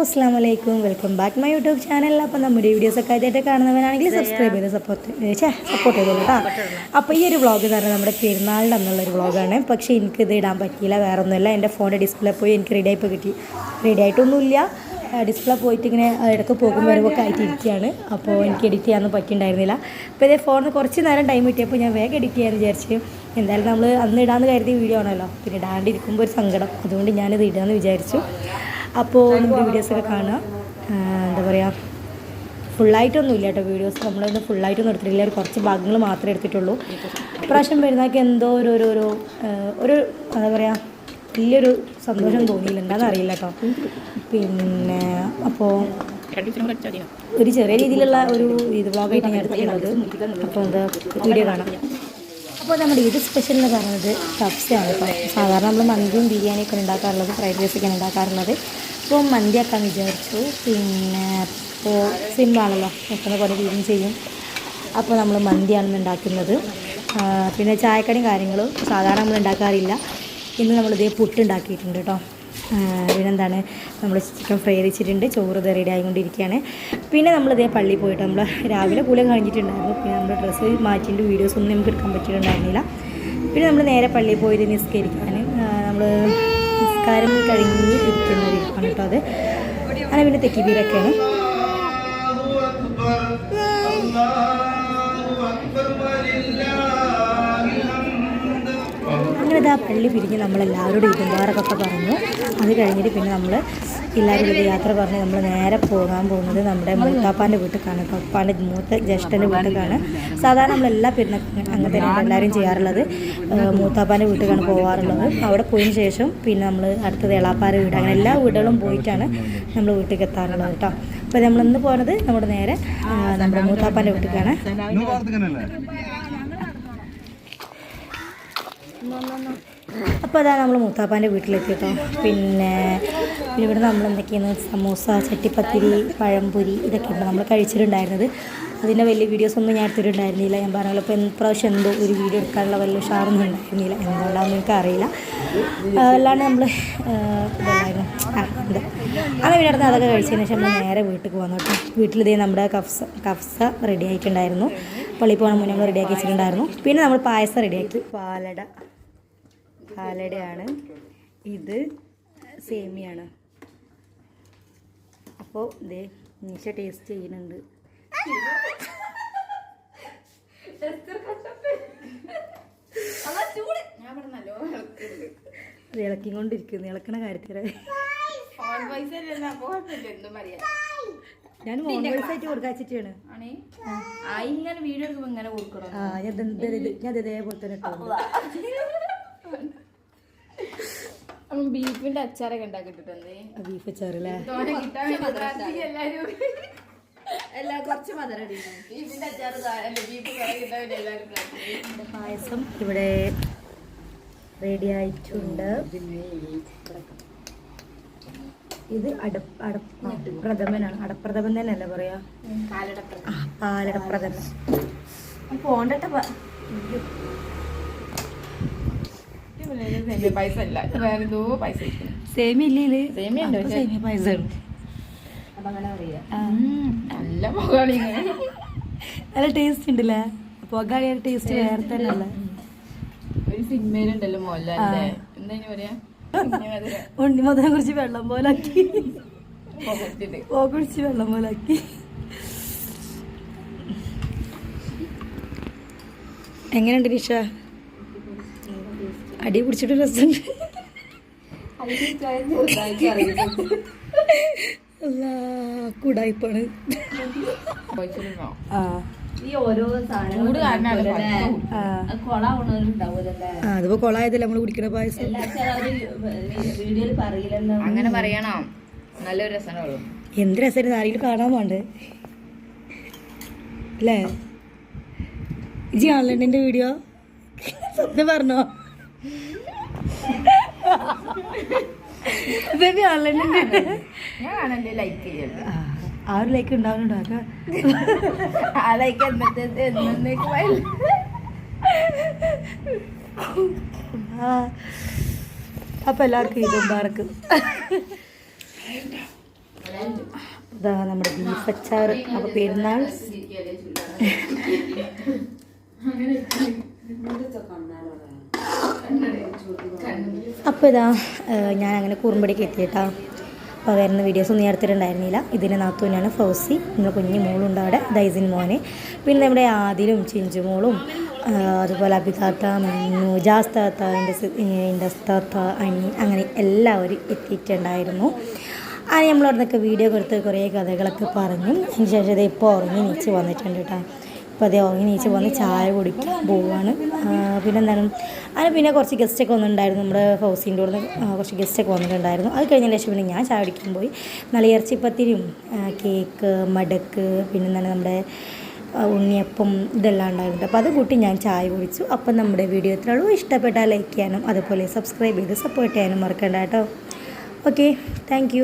അസ്സാം വലൈക്കും welcome back my YouTube channel. അപ്പോൾ നമ്മുടെ വീഡിയോസൊക്കെ ആയിട്ട് കാണുന്നവരാണെങ്കിൽ സബ്സ്ക്രൈബ് ചെയ്ത് സപ്പോർട്ട് സപ്പോർട്ട് ചെയ്തോളൂ കേട്ടോ അപ്പോൾ ഈ ഒരു വ്ളോഗ് എന്ന് പറഞ്ഞാൽ നമ്മുടെ പെരുന്നാളിന്റെ അന്നുള്ളൊരു വ്ളോഗാണ് പക്ഷേ എനിക്കിത് ഇടാൻ പറ്റിയില്ല വേറെ ഒന്നുമില്ല എന്റെ ഫോണിന്റെ ഡിസ്പ്ലേ പോയി എനിക്ക് റെഡി ആയിപ്പോൾ കിട്ടി. റെഡി ആയിട്ടൊന്നുമില്ല. ഡിസ്പ്ലേ പോയിട്ട് ഇങ്ങനെ ഇടയ്ക്ക് പോകും വരവൊക്കെ ആയിട്ട് ഇരിക്കുകയാണ്. അപ്പോൾ എനിക്ക് എഡിറ്റ് ചെയ്യാനൊന്നും പറ്റിയിട്ടുണ്ടായിരുന്നില്ല. അപ്പോൾ ഇതേ ഫോണിന് കുറച്ച് നേരം ടൈം കിട്ടിയപ്പോൾ ഞാൻ വേഗം എഡിറ്റ് ചെയ്യാമെന്ന് വിചാരിച്ച് എന്തായാലും നമ്മൾ അന്ന് ഇടാമെന്ന് കരുതിയ വീഡിയോ ആണല്ലോ. പിന്നെ ഇടാണ്ടിരിക്കുമ്പോൾ ഒരു സങ്കടം. അതുകൊണ്ട് ഞാനിത് ഇടാമെന്ന് വിചാരിച്ചു. അപ്പോൾ നമുക്ക് വീഡിയോസൊക്കെ കാണാം. എന്താ പറയുക ഫുള്ളായിട്ടൊന്നും ഇല്ല കേട്ടോ വീഡിയോസ്. നമ്മളൊന്നും ഫുള്ളായിട്ടൊന്നും എടുത്തിട്ടില്ല. കുറച്ച് ഭാഗങ്ങൾ മാത്രമേ എടുത്തിട്ടുള്ളൂ. ഇപ്രാവശ്യം പെരുന്നാൾക്ക് എന്തോ ഒരു ഒരു ഒരു ഒരു എന്താ പറയുക വലിയൊരു സന്തോഷം തോന്നിയില്ല എന്താണെന്ന് അറിയില്ല കേട്ടോ. പിന്നെ അപ്പോൾ ഒരു ചെറിയ രീതിയിലുള്ള ഒരു ഇത് വ്ളോഗായിട്ട് ഞാൻ എടുത്തിട്ടുള്ളത്. അപ്പോൾ എന്താ വീഡിയോ കാണാം. അപ്പോൾ നമ്മുടെ ഇത് സ്പെഷ്യൽ എന്ന് പറയുന്നത് കപ്സയാണ് കേട്ടോ. സാധാരണ നമ്മൾ മന്തിയും ബിരിയാണിയൊക്കെ ഉണ്ടാക്കാറുള്ളത്. ഫ്രൈഡ് റൈസൊക്കെയാണ് ഉണ്ടാക്കാറുള്ളത്. അപ്പോൾ മന്തിയാക്കാൻ വിചാരിച്ചു. പിന്നെ ഇപ്പോൾ സിമ്പിളാണല്ലോ പെട്ടെന്ന് പോലെ രീതിയും ചെയ്യും. അപ്പോൾ നമ്മൾ മന്തിയാണ് ഉണ്ടാക്കുന്നത് പിന്നെ ചായക്കടിയും കാര്യങ്ങളും സാധാരണ നമ്മൾ ഉണ്ടാക്കാറില്ല ഇന്ന് നമ്മളിതേ പുട്ടുണ്ടാക്കിയിട്ടുണ്ട് കേട്ടോ പിന്നെന്താണ്? നമ്മൾ ചിക്കൻ ഫ്രൈ വെച്ചിട്ടുണ്ട്. ചോറ് ഇത് റെഡി ആയിക്കൊണ്ടിരിക്കുകയാണ് പിന്നെ നമ്മളിതേ പള്ളി പോയിട്ട് നമ്മൾ രാവിലെ കൂടെ കഴിഞ്ഞിട്ടുണ്ടായിരുന്നു. പിന്നെ നമ്മൾ ഡ്രസ്സ് മാറ്റിന്റെ വീഡിയോസ് ഒന്നും നമുക്ക് എടുക്കാൻ പറ്റിയിട്ടുണ്ടായിരുന്നില്ല. പിന്നെ നമ്മൾ നേരെ പള്ളിയിൽ പോയി നിസ്കരിക്കാൻ നമ്മൾ നിസ്കാരം കഴിഞ്ഞ് ഇരിക്കുന്ന ഇരിപ്പാണ് കേട്ടോ അത്. അങ്ങനെ പിന്നെ തെക്കിബീരൊക്കെയാണ് അങ്ങനെ ഇതാ പള്ളി പിരിഞ്ഞ് നമ്മളെല്ലാവരോടും ഇരുമ്പാറൊക്കെ പറഞ്ഞു. അത് കഴിഞ്ഞിട്ട് പിന്നെ നമ്മൾ എല്ലാവരും ഒരു യാത്ര പറഞ്ഞ് നമ്മൾ നേരെ പോകാൻ പോകുന്നത് നമ്മുടെ മൂത്താപ്പാന്റെ വീട്ടിലേക്കാണ് പപ്പാന്റെ മൂത്ത ജ്യേഷ്ഠന്റെ വീട്ടിലേക്കാണ് സാധാരണ നമ്മൾ എല്ലാ പെരുന്ന അങ്ങനെ തന്നെയാണ് എല്ലാവരും ചെയ്യാറുള്ളത്. മൂത്താപ്പാന്റെ വീട്ടിലേക്കാണ് പോകാറുള്ളത് അവിടെ പോയതിന് ശേഷം പിന്നെ നമ്മൾ അടുത്തത് എളാപ്പാറ വീട്. അങ്ങനെ എല്ലാ വീടുകളും പോയിട്ടാണ് നമ്മൾ വീട്ടിലേക്ക് എത്താറുള്ളത് കേട്ടോ. അപ്പോൾ നമ്മൾ ഇന്ന് പോകുന്നത് നമ്മുടെ നേരെ നമ്മുടെ മൂത്താപ്പാന്റെ വീട്ടിലേക്കാണ് അപ്പോൾ അതാണ് നമ്മൾ മൂത്താപ്പാന്റെ വീട്ടിലെത്തി കേട്ടോ പിന്നെ പിന്നെ ഇവിടെ നമ്മൾ എന്തൊക്കെയാണ്? സമൂസ ചട്ടിപ്പത്തിരി പഴംപൊരി ഇതൊക്കെയാണ് നമ്മൾ കഴിച്ചിട്ടുണ്ടായിരുന്നത്. അതിന്റെ വലിയ വീഡിയോസ് ഒന്നും ഞാൻ എടുത്തിട്ടുണ്ടായിരുന്നില്ല. ഞാൻ പറഞ്ഞല്ലോ ഇപ്പോൾ പ്രാവശ്യം എന്തോ ഒരു വീഡിയോ എടുക്കാനുള്ള വലിയ ഉഷാറൊന്നും ഉണ്ടായിരുന്നില്ല. എന്തുകൊണ്ടാണെന്ന് എനിക്ക് അറിയില്ല. അല്ലാണ്ട് നമ്മൾ ഇതല്ലായിരുന്നു. ആ ഇത്. അങ്ങനെ അടുത്ത് അതൊക്കെ കഴിച്ചതിന് ശേഷം നമ്മൾ നേരെ വീട്ടിൽ പോകുന്നു കേട്ടോ. വീട്ടിലിതേ നമ്മുടെ കഫ്സ കഫ്സ റെഡി ആയിട്ടുണ്ടായിരുന്നു. പള്ളി പോകണം മുന്നേ നമ്മൾ റെഡിയാക്കി വെച്ചിട്ടുണ്ടായിരുന്നു. പിന്നെ നമ്മൾ പായസം റെഡിയാക്കി പാലട. പാലടയാണ്. ഇത് സേമിയാണ്. അപ്പോൾ ഇതേ നിശ ടേസ്റ്റ് ചെയ്യുന്നുണ്ട്. ഇളക്കി ഇളക്കിക്കൊണ്ടിരിക്കുന്നു. ഇളക്കണ കാര്യത്തിൽ ഞാൻ ഫോൺ വോയിസ് ആയിട്ട് കൊടുക്കാച്ചിട്ടാണ്. ഇങ്ങനെ വീഡിയോ ഇങ്ങനെ കൊടുക്കണം? ആ ഞാൻ ഇത് ഇത് ഇത് ഞാൻ ഇത് ഇതേപോലെ തന്നെ ബീഫിന്റെ അച്ചാറൊക്കെ ഉണ്ടാക്കിട്ടുണ്ട് ബീഫ് അച്ചാറല്ലേ എല്ലാ കുറച്ച് മധുരം. പായസം ഇവിടെ റെഡി ആയിട്ടുണ്ട്. ഇത് അട അട പ്രഥമനാണ് അടപ്രഥമൻ തന്നെയല്ലേ പറയാ? പാലടപ്രഥമൻ പോണ്ടട്ട സേമിയ പൈസ അല്ല. ഇത് വേറെ എന്തോ പൈസ ഇരിക്കുന്നു. സേമിയ ഇല്ലേ ഇത്? സേമിയ ഉണ്ട് അപ്പൊ പക്ഷേ- സേമിയ പായസമാണ് ഉം, നല്ല നല്ല ടേസ്റ്റ് ഉണ്ടല്ലേ? പുകയുടെ ടേസ്റ്റ് വേറെ തന്നെ അല്ലേ ഒരു സിനിമയിലുണ്ടല്ലോ മോഹൻലാലിന്റെ. എന്താ പറയാ? കുറിച്ച് വെള്ളം പോലാക്കി കുറിച്ച് വെള്ളം പോലാക്കി എങ്ങനെയുണ്ട് നിഷ അടി പിടിച്ചിട്ട് രസമുണ്ട് അല്ല കൂടായിപ്പാണ് പുകച്ചിട്ടുണ്ടോ? ആ ഈ ഓരോ ചൂട് കാരണമാണ് പഴുത്ത ആ രസമുണ്ട്. കൂടായ്പാണ്. അതിപ്പോ കൊളായതല്ലേ നമ്മൾ കുടിക്കണ പായസം? അങ്ങനെ പറയണം. നല്ലൊരു രസമാണ് എന്ത് രസമായിരുന്നു? ആരെങ്കിലും കാണാൻ പോണ്ട്. അല്ലേ? ഇജി ആൺലൈന്റെ വീഡിയോ? സത്യം പറഞ്ഞോ? ആൺലൈന്റെ ഞാൻ കാണല്ലേ ലൈക്ക് ചെയ്യല്ലേ ആ ഒരു ലൈക്ക് ഉണ്ടാവുന്നുണ്ടോ? ആ ലൈക്ക് അപ്പൊ എല്ലാവർക്കും ഇത് ഉണ്ടാർക്ക് ഇതാ നമ്മുടെ ബീഫ് അച്ചാർ അപ്പോൾ പെരുന്നാൾ. അപ്പോൾ ഇതാ ഞാൻ അങ്ങനെ കുറുമ്പടിക്ക് എത്തിയിട്ടാ. അപ്പോൾ വരുന്ന വീഡിയോസ് ഒന്നും ഞാൻ ഇതിന് നാത്തൂനാണ് ഫൗസി നമ്മുടെ കുഞ്ഞു മോളുണ്ട് അവിടെ ദൈസിൻ മോനെ. പിന്നെ നമ്മുടെ ആദിലും ചിഞ്ചു മോളും അതുപോലെ അഭിതാത്ത മഞ്ഞു ജാസ്താത്ത ഇൻഡസ്താത്ത അണി അങ്ങനെ എല്ലാവരും എത്തിയിട്ടുണ്ടായിരുന്നു. അങ്ങനെ നിന്നൊക്കെ വീഡിയോ കൊടുത്ത് കുറേ കഥകളൊക്കെ പറഞ്ഞു. അതിന് ശേഷം ഇത് ഇപ്പോൾ ഉറങ്ങി നീച്ച് വന്നിട്ടുണ്ട് കേട്ടോ. അപ്പോൾ അതേ ഉറങ്ങി നീച്ച് വന്ന് ചായ കുടിക്കാൻ പോവാണ്. പിന്നെ എന്താണ്? അങ്ങനെ പിന്നെ കുറച്ച് ഗസ്റ്റൊക്കെ വന്നിട്ടുണ്ടായിരുന്നു നമ്മുടെ ഹൗസിന്റെ കൂടെ കുറച്ച് ഗസ്റ്റൊക്കെ വന്നിട്ടുണ്ടായിരുന്നു. അത് കഴിഞ്ഞതിന് ശേഷം പിന്നെ ഞാൻ ചായ കുടിക്കാൻ പോയി. നല്ല ഇറച്ചിപ്പത്തിരിയും കേക്ക് മടക്ക് പിന്നെ എന്താണ് നമ്മുടെ ഉണ്ണിയപ്പം ഇതെല്ലാം ഉണ്ടായിരുന്നു അപ്പോൾ അത് കൂട്ടി ഞാൻ ചായ കുടിച്ചു. അപ്പം നമ്മുടെ വീഡിയോ ഇത്ര ഉള്ളൂ. ഇഷ്ടപ്പെട്ടാൽ ലൈക്ക് ചെയ്യാനും അതുപോലെ സബ്സ്ക്രൈബ് ചെയ്ത് സപ്പോർട്ട് ചെയ്യാനും മറക്കണ്ട കേട്ടോ. Okay thank